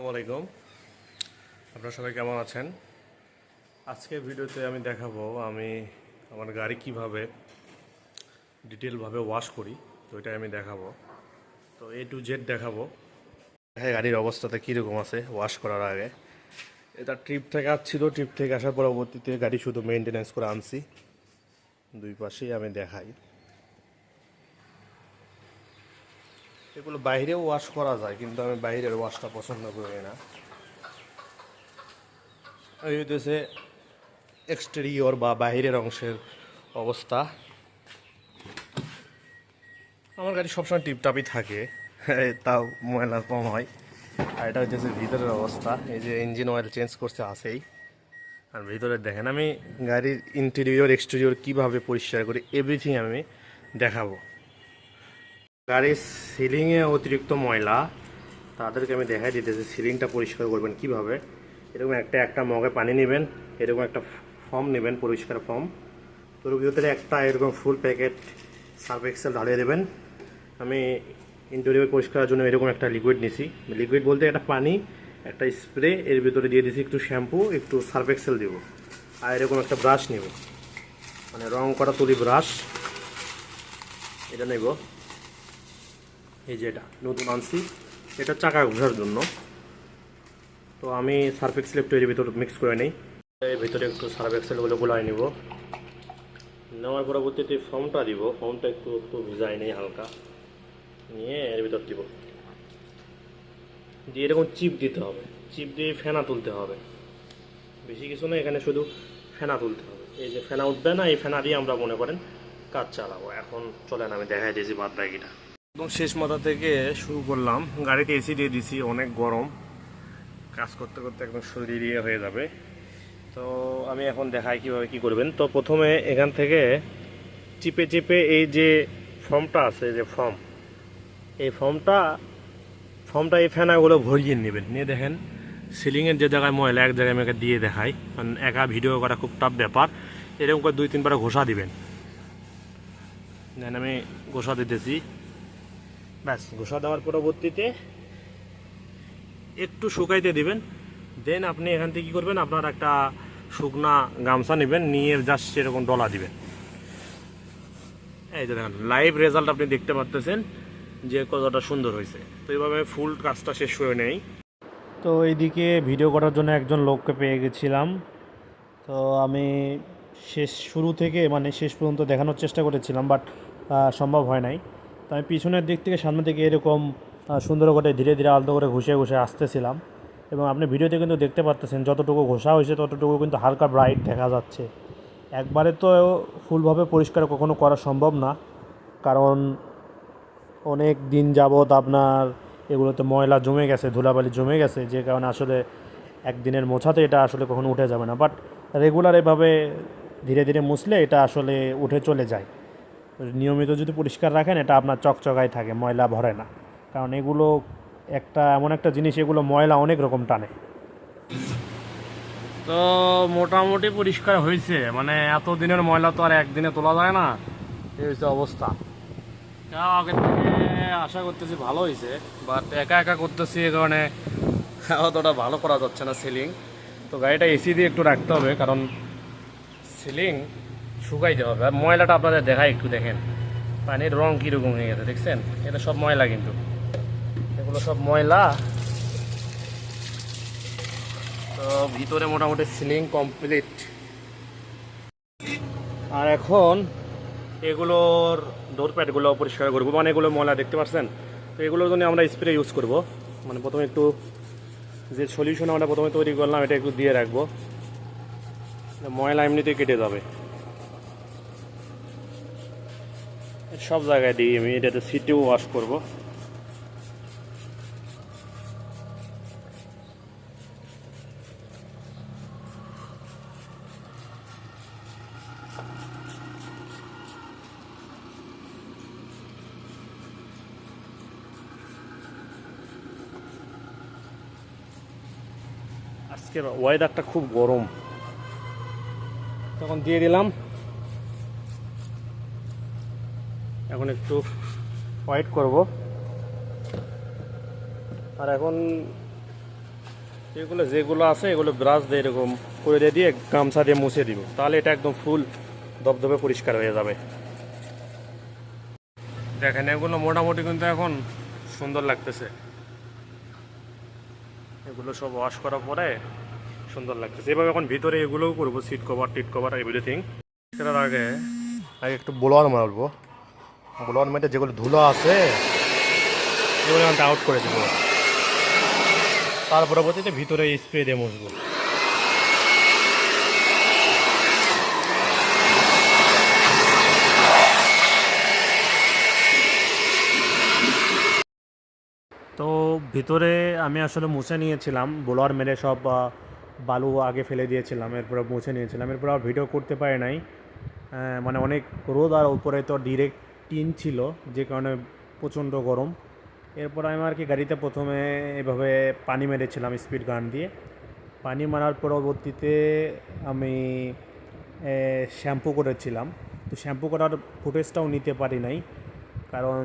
আসসালামাইকুম আপনারা সবাই কেমন আছেন? আজকের ভিডিওতে আমি দেখাবো, আমি আমার গাড়ি কীভাবে ডিটেলভাবে ওয়াশ করি, তো এটাই আমি দেখাবো। তো এ টু জেড দেখাবো। হ্যাঁ গাড়ির অবস্থাতে কীরকম আছে ওয়াশ করার আগে। এটা ট্রিপ থেকে আসছিল ট্রিপ থেকে আসার পরবর্তীতে গাড়ি শুধু মেনটেনেন্স করে আনছি। দুই পাশেই আমি দেখাই। এগুলো বাইরেও ওয়াশ করা যায়, কিন্তু আমি বাইরের ওয়াশটা পছন্দ করি না। এই হইতেছে এক্সটেরিয়র বা বাইরের অংশের অবস্থা। আমার গাড়ি সবসময় টিপটাপই থাকে তাও ময়লা কম হয়। আর এটা হচ্ছে ভিতরের অবস্থা, এই যে ইঞ্জিন অয়েল চেঞ্জ করছে আসেই আর ভিতরে দেখেন আমি গাড়ির ইন্টেরিয়র এক্সটেরিয়র কীভাবে পরিষ্কার করি এভরিথিং আমি দেখাবো। গাড়ির সিলিংয়ে অতিরিক্ত ময়লা, তাদেরকে আমি দেখাই দিতেছি, সিলিংটা পরিষ্কার করবেন কীভাবে। এরকম একটা একটা মগে পানি নেবেন, এরকম একটা ফর্ম নেবেন, পরিষ্কার ফর্ম। তোর ভিতরে একটা এরকম ফুল প্যাকেট সার্ফ এক্সেল ঢালিয়ে দেবেন। আমি ইন্টেরিয়র পরিষ্কারের জন্য এরকম একটা লিকুইড নিছি। লিকুইড বলতে একটা পানি, একটা স্প্রে এর ভিতরে দিয়ে দিছি একটু শ্যাম্পু একটু সার্ফ এক্সেল দেবো। আর এরকম একটা ব্রাশ নেব। মানে রং করা তুলি ব্রাশ এটা নেব। এই যে এটা নতুন আনছি, এটা চাকা ঘোষার জন্য। তো আমি সার্ফ এক্সেল এর ভিতর মিক্স করে নিই। এর ভিতরে একটু সার্ফ এক্সেলগুলো গোলায় নিব। নেওয়ার পরবর্তীতে ফর্মটা দিব, ফর্মটা একটু একটু ভিজাই নেই হালকা। নিয়ে এর ভিতর দিব। দিয়ে এরকম চিপ দিতে হবে। চিপ দিয়ে ফেনা তুলতে হবে। বেশি কিছু না, এখানে শুধু ফেনা তুলতে হবে। এই যে ফেনা উঠবে না, এই ফেনা দিয়ে আমরা মনে করেন কাজ চালাবো। এখন চলেন, আমি দেখাই দিয়েছি বাদ বাকিটা। একদম শেষ মাথা থেকে শুরু করলাম। গাড়িতে এসি দিয়ে দিছি, অনেক গরম। কাজ করতে করতে একদম শরীর ইয়ে হয়ে যাবে। তো আমি এখন দেখাই কীভাবে কী করবেন। তো প্রথমে এখান থেকে চিপে চিপে এই যে ফর্মটা আছে যে ফর্ম, এই ফর্মটা ফর্মটা এই ফেনাগুলো ভরিয়ে নেবেন। নিয়ে দেখেন, সিলিংয়ের যে জায়গায় ময়লা, এক জায়গায় আমাকে দিয়ে দেখাই। কারণ একা ভিডিও করা খুব টাফ ব্যাপার। এরকম করে দুই তিনবার ঘোষা দিবেন। দেন আমি ঘষা দিতেছি। ব্যাস, ঘষা দেওয়ার পরবর্তীতে একটু শুকাইতে দিবেন। দেন আপনি এখান থেকে কী করবেন? আপনার একটা শুকনা গামছা নেবেন, নিয়ে জাস্ট সেরকম ডলা দিবেন। এই যে দেখেন লাইভ রেজাল্ট আপনি দেখতে পাচ্তেছেন যে কতটা সুন্দর হয়েছে। তো এইভাবে ফুল কাজটা শেষ হয়ে নেই। তো এইদিকে ভিডিও করার জন্য একজন লোককে পেয়ে গেছিলাম। তো আমি শেষ, শুরু থেকে মানে শেষ পর্যন্ত দেখানোর চেষ্টা করেছিলাম বাট সম্ভব হয় নাই। তো আমি পিছনের দিক থেকে সামনের দিকে এরকম সুন্দর করে ধীরে ধীরে আলতো করে ঘষে ঘষে আসতেছিলাম। এবং আপনি ভিডিওতে কিন্তু দেখতে পাচ্তেছেন যতটুকু ঘষা হয়েছে ততটুকু কিন্তু হালকা ব্রাইট দেখা যাচ্ছে। একবারে তো ফুলভাবে পরিষ্কার কখনো করা সম্ভব না, কারণ অনেক দিন যাবৎ আপনার এগুলোতে ময়লা জমে গেছে, ধুলাবালি জমে গেছে, যে কারণে আসলে একদিনের মোছাতে এটা আসলে কখনো উঠে যাবে না। বাট রেগুলার এভাবে ধীরে ধীরে মুছলে এটা আসলে উঠে চলে যায়। নিয়মিত যদি পরিষ্কার রাখেন, এটা আপনার চকচকায় থাকে, ময়লা ভরে না। কারণ এগুলো একটা, এমন একটা জিনিস, এগুলো ময়লা অনেক রকম টানে। তো মোটামুটি পরিষ্কার হয়েছে। মানে এত দিনের ময়লা তো আর একদিনে তোলা যায় না। এই হচ্ছে অবস্থা। তাও আগের থেকে আশা করতেছি ভালো হয়েছে বাট একা একা করতেছি এ কারণে অতটা ভালো করা যাচ্ছে না সিলিং তো গাড়িটা এসি দিয়ে একটু রাখতে হবে, কারণ সিলিং শুকাইতে হবে। আর ময়লাটা আপনাদের দেখাই একটু দেখেন। পানির রং কীরকম হয়ে গেছে, দেখছেন? এটা সব ময়লা কিন্তু। এগুলো সব ময়লা। তো ভিতরে মোটামুটি সিলিং কমপ্লিট। আর এখন এগুলোর ডোর প্যাডগুলো পরিষ্কার করব। মানে এগুলো ময়লা, দেখতে পাচ্ছেন? তো এগুলোর জন্য আমরা স্প্রে ইউজ করব। মানে প্রথমে একটু যে সলিউশন আমরা প্রথমে তৈরি করলাম, এটা একটু দিয়ে রাখব। ময়লা এমনিতেই কেটে যাবে। সব জায়গায় দিই আমি এটাতে সিটেও ওয়াশ করব। আজকের ওয়েদারটা খুব গরম। তখন দিয়ে দিলাম। এখন একটু হোয়াইট করব। আর এখন এগুলো যেগুলো আছে, এগুলো ব্রাশ দিয়ে এরকম করে দিয়ে গামছা দিয়ে মুছে দিব। তাহলে এটা একদম ফুল দবদবে পরিষ্কার হয়ে যাবে। দেখেন, এগুলো মোটামুটি কিন্তু এখন সুন্দর লাগতেছে। এগুলো সব ওয়াশ করার পরে সুন্দর লাগতেছে। এভাবে এখন ভিতরে এগুলোও করব সিট কভার টিট কভার এভরিথিং সেটার আগে আগে একটু ব্লোয়ার মারবো। ব্লোয়ার মেটে যেগুলো ধুলো আছে, এগুলো আমি আউট করে দেবো। তার পরবর্তীতে ভিতরে স্প্রে দিয়ে মুছবো। তো ভিতরে আমি আসলে মুছে নিয়েছিলাম, বোলার মেরে সব বালু আগে ফেলে দিয়েছিলাম, এরপরে মুছে নিয়েছিলাম, এরপর আর ভিডিও করতে পারি নাই। মানে অনেক রোদ আর উপরে তো ডিরেক্ট টিন ছিল, যে কারণে প্রচণ্ড গরম। এরপর আমি আর কি গাড়িতে প্রথমে এভাবে পানি মেরেছিলাম স্পিড গান দিয়ে। পানি মারার পরবর্তীতে আমি শ্যাম্পু করেছিলাম। তো শ্যাম্পু করার ফুটেজটাও নিতে পারি নাই, কারণ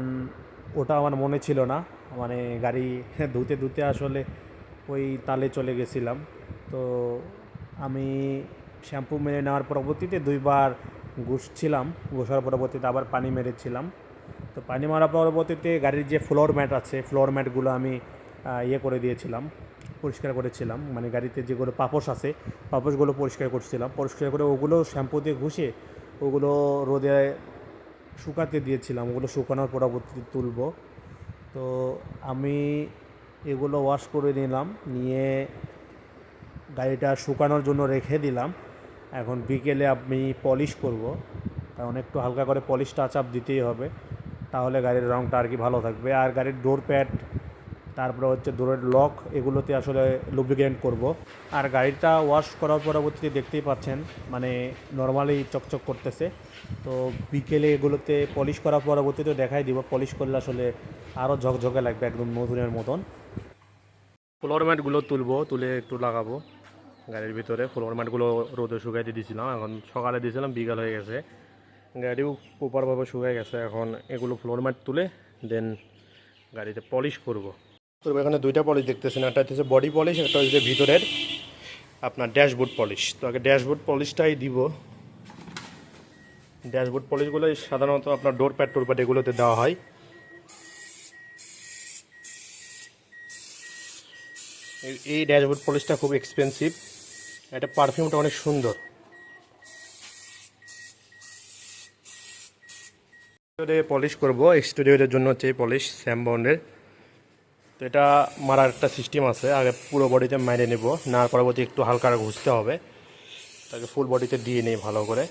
ওটা আমার মনে ছিল না। মানে গাড়ি ধুতে ধুতে আসলে ওই তালে চলে গেছিলাম। তো আমি শ্যাম্পু মেরে নেওয়ার পরবর্তীতে দুইবার ঘুষছিলাম, ঘুষার পরবর্তীতে আবার পানি মেরেছিলাম। তো পানি মারার পরবর্তীতে গাড়ির যে ফ্লোর ম্যাট আছে ফ্লোর ম্যাটগুলো আমি ইয়ে করে দিয়েছিলাম, পরিষ্কার করেছিলাম। মানে গাড়িতে যেগুলো পাপোশ আছে, পাপোশগুলো পরিষ্কার করছিলাম। পরিষ্কার করে ওগুলো শ্যাম্পু দিয়ে ঘুষে ওগুলো রোদে শুকাতে দিয়েছিলাম। ওগুলো শুকানোর পরবর্তীতে তুলব। তো আমি এগুলো ওয়াশ করে নিলাম, নিয়ে গাড়িটা শুকানোর জন্য রেখে দিলাম। এখন বিকেলে আমি পলিশ করব। কারণ একটু হালকা করে পলিশ টাচ আপ দিতেই হবে। তাহলে গাড়ির রঙটা আর কি ভালো থাকবে। আর গাড়ির ডোর প্যাড তারপরে হচ্ছে ডোরের লক এগুলোতে আসলে লুব্রিকেন্ট করব। আর গাড়িটা ওয়াশ করার পরবর্তীতে দেখতেই পাচ্ছেন মানে নর্মালি চকচক করতেছে। তো বিকেলে এগুলোতে পলিশ করার পরবর্তীতে দেখাই দিব। পলিশ করলে আসলে আরও ঝকঝকে লাগবে, একদম নতুনের মতন। ফ্লোর ম্যাটগুলো তুলবো, তুলে একটু লাগাবো। গাড়ির ভিতরে ফ্লোর ম্যাটগুলো রোদে শুকাইতে দিয়েছিলাম এখন সকালে দিয়েছিলাম বিকাল হয়ে গেছে। গাড়িও প্রপারভাবে শুকায় গেছে। এখন এগুলো ফ্লোর ম্যাট তুলে দেন গাড়িতে পলিশ করব। করব, এখানে দুইটা পলিশ দেখতেছেন। একটা হচ্ছে বডি পলিশ একটা হচ্ছে ভিতরের আপনার ড্যাশবোর্ড পলিশ তো আগে ড্যাশবোর্ড পলিশটাই দিব। ড্যাশবোর্ড পলিশগুলো সাধারণত আপনার ডোর প্যাড টোর প্যাড এগুলোতে দেওয়া হয়। এই ড্যাশবোর্ড পলিশটা খুব এক্সপেন্সিভ এটা পারফিউমটা অনেক সুন্দর। পলিশ করব। স্টুডিওদের জন্য হচ্ছে এই পলিশ স্যামবন্ডের তো এটা মারার একটা সিস্টেম আছে, আগে পুরো বডিতে মেরে নেব। না পরবর্তী একটু হালকা ঘুষতে হবে। তাকে ফুল বডিতে দিয়ে নেই ভালো করে।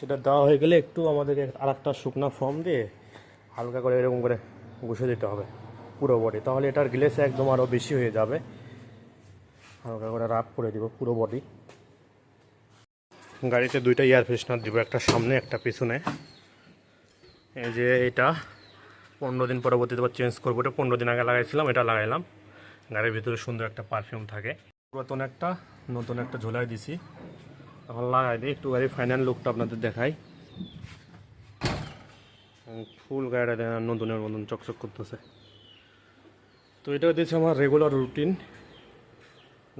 সেটা দেওয়া হয়ে গেলে একটু আমাদেরকে আর একটা শুকনা ফর্ম দিয়ে হালকা করে এরকম করে ঘষে দিতে হবে পুরো বডি। তাহলে এটার গ্লেস একদম আরও বেশি হয়ে যাবে। হালকা করে রাফ করে দিব পুরো বডি। গাড়িতে দুইটা এয়ার ফ্রেশনার দিব, একটা সামনে, একটা পিছনে। এই যে এটা, পনেরো দিন পরবর্তীতে আবার চেঞ্জ করব। এটা পনেরো দিন আগে লাগাইছিলাম, এটা লাগাইলাম। গাড়ির ভিতরে সুন্দর একটা পারফিউম থাকে। পুরাতন একটা, নতুন একটা ঝোলাই দিছি। এখন লাগাই দিই একটু গাড়ির ফাইনাল লুকটা আপনাদের দেখাই। ফুল গাড়িটা দেখেন নতুনের মতন চকচক করতেছে। তো এটা হচ্ছে আমার রেগুলার রুটিন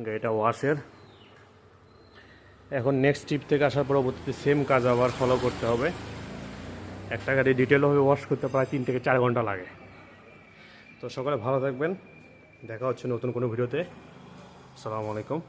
গাড়িটা ওয়াশের এখন নেক্সট ট্রিপ থেকে আসার পরবর্তীতে সেম কাজ আবার ফলো করতে হবে। একটা গাড়ি ডিটেলভাবে ওয়াশ করতে প্রায় তিন থেকে চার ঘণ্টা লাগে। তো সকালে ভালো থাকবেন। দেখা হচ্ছে নতুন কোনো ভিডিওতে। আসসালামু আলাইকুম।